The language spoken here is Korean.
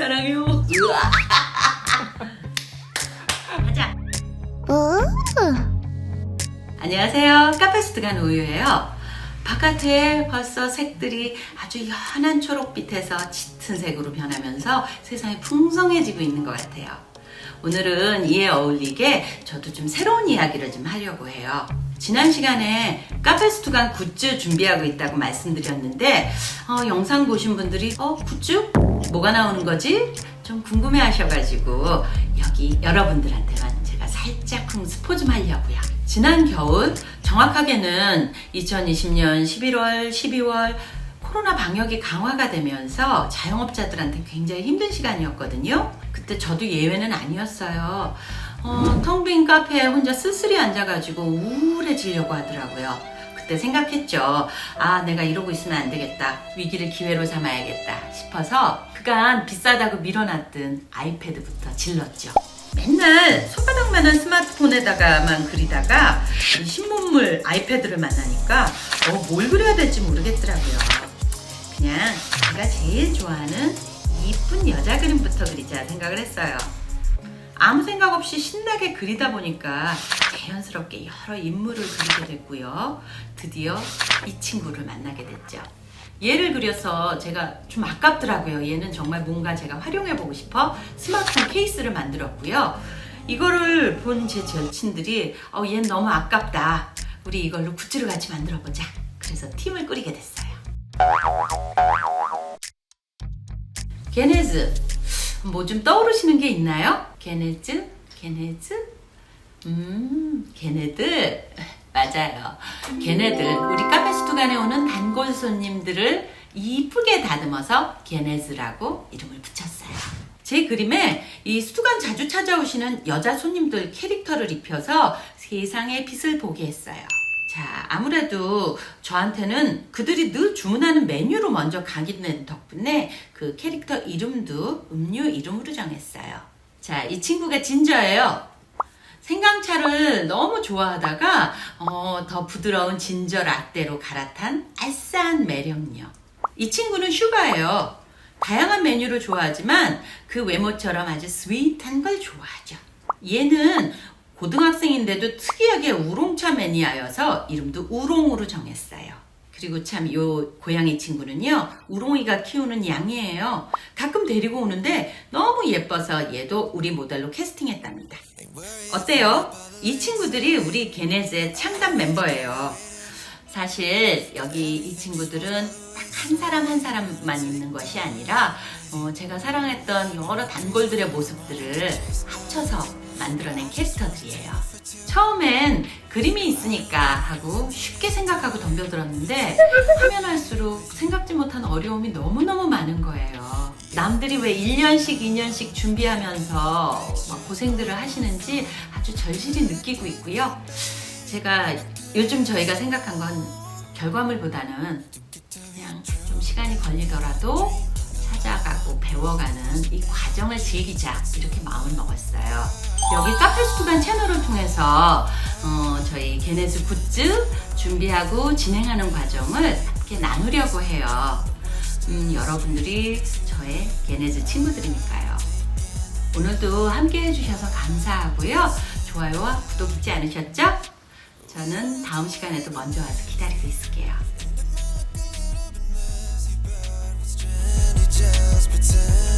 사랑해요. 가자. 안녕하세요. 카페스트간 우유예요. 바깥에 벌써 색들이 아주 연한 초록빛에서 짙은 색으로 변하면서 세상이 풍성해지고 있는 것 같아요. 오늘은 이에 어울리게 저도 좀 새로운 이야기를 좀 하려고 해요. 지난 시간에 카페스투간 굿즈 준비하고 있다고 말씀드렸는데 어, 영상 보신 분들이 어 굿즈 뭐가 나오는 거지? 좀 궁금해 하셔가지고 여기 여러분들한테만 제가 살짝쿵 스포 좀 하려고요. 지난 겨울 정확하게는 2020년 11월, 12월 코로나 방역이 강화가 되면서 자영업자들한테 굉장히 힘든 시간이었거든요. 그때 저도 예외는 아니었어요. 어, 텅빈 카페에 혼자 쓸쓸히 앉아가지고 우울해지려고 하더라고요. 그때 생각했죠. 아, 내가 이러고 있으면 안 되겠다. 위기를 기회로 삼아야겠다 싶어서 그간 비싸다고 밀어놨던 아이패드부터 질렀죠. 맨날 손바닥만한 스마트폰에다가만 그리다가 이 신문물 아이패드를 만나니까 어, 뭘 그려야 될지 모르겠더라고요. 그냥 제가 제일 좋아하는 이쁜 여자 그림부터 그리자 생각을 했어요. 아무 생각 없이 신나게 그리다 보니까 자연스럽게 여러 인물을 그리게 됐고요. 드디어 이 친구를 만나게 됐죠. 얘를 그려서 제가 좀 아깝더라고요. 얘는 정말 뭔가 제가 활용해보고 싶어 스마트폰 케이스를 만들었고요. 이거를 본 제 절친들이 어, 얘는 너무 아깝다. 우리 이걸로 굿즈를 같이 만들어보자. 그래서 팀을 꾸리게 됐어요. 게네즈 뭐 좀 떠오르시는 게 있나요? 게네즈? 게네즈? 음, 걔네들 맞아요. 걔네들 우리 카페 스투간에 오는 단골 손님들을 이쁘게 다듬어서 걔네즈라고 이름을 붙였어요. 제 그림에 이 스투간 자주 찾아오시는 여자 손님들 캐릭터를 입혀서 세상의 빛을 보게 했어요. 자, 아무래도 저한테는 그들이 늘 주문하는 메뉴로 먼저 각인된 덕분에 그 캐릭터 이름도 음료 이름으로 정했어요. 자, 이 친구가 진저예요. 생강차를 너무 좋아하다가 어, 더 부드러운 진저 라떼로 갈아탄 알싸한 매력녀. 이 친구는 슈가예요. 다양한 메뉴를 좋아하지만 그 외모처럼 아주 스윗한 걸 좋아하죠. 얘는 고등학생인데도 특이하게 우롱차 매니아여서 이름도 우롱으로 정했어요. 그리고 참 요 고양이 친구는요 우롱이가 키우는 양이에요. 가끔 데리고 오는데 너무 예뻐서 얘도 우리 모델로 캐스팅했답니다. 어때요? 이 친구들이 우리 게네즈의 창단 멤버예요. 사실 여기 이 친구들은 딱 한 사람 한 사람만 있는 것이 아니라 어, 제가 사랑했던 여러 단골들의 모습들을 합쳐서 만들어낸 캐릭터들이에요. 처음엔 그림이 있으니까 하고 쉽게 생각하고 덤벼들었는데 하면 할수록 생각지 못한 어려움이 너무너무 많은 거예요. 남들이 왜 1년씩 2년씩 준비하면서 막 고생들을 하시는지 아주 절실히 느끼고 있고요. 제가 요즘 저희가 생각한 건 결과물보다는 그냥 좀 시간이 걸리더라도 찾아가고 배워가는 이 과정을 즐기자 이렇게 마음을 먹었어요. 여기 카페스토반 채널을 통해서 어, 저희 게네즈 굿즈 준비하고 진행하는 과정을 함께 나누려고 해요. 음, 여러분들이 저의 게네즈 친구들이니까요. 오늘도 함께 해주셔서 감사하고요. 좋아요와 구독 잊지 않으셨죠? 저는 다음 시간에도 먼저 와서 기다리고 있을게요. just pretend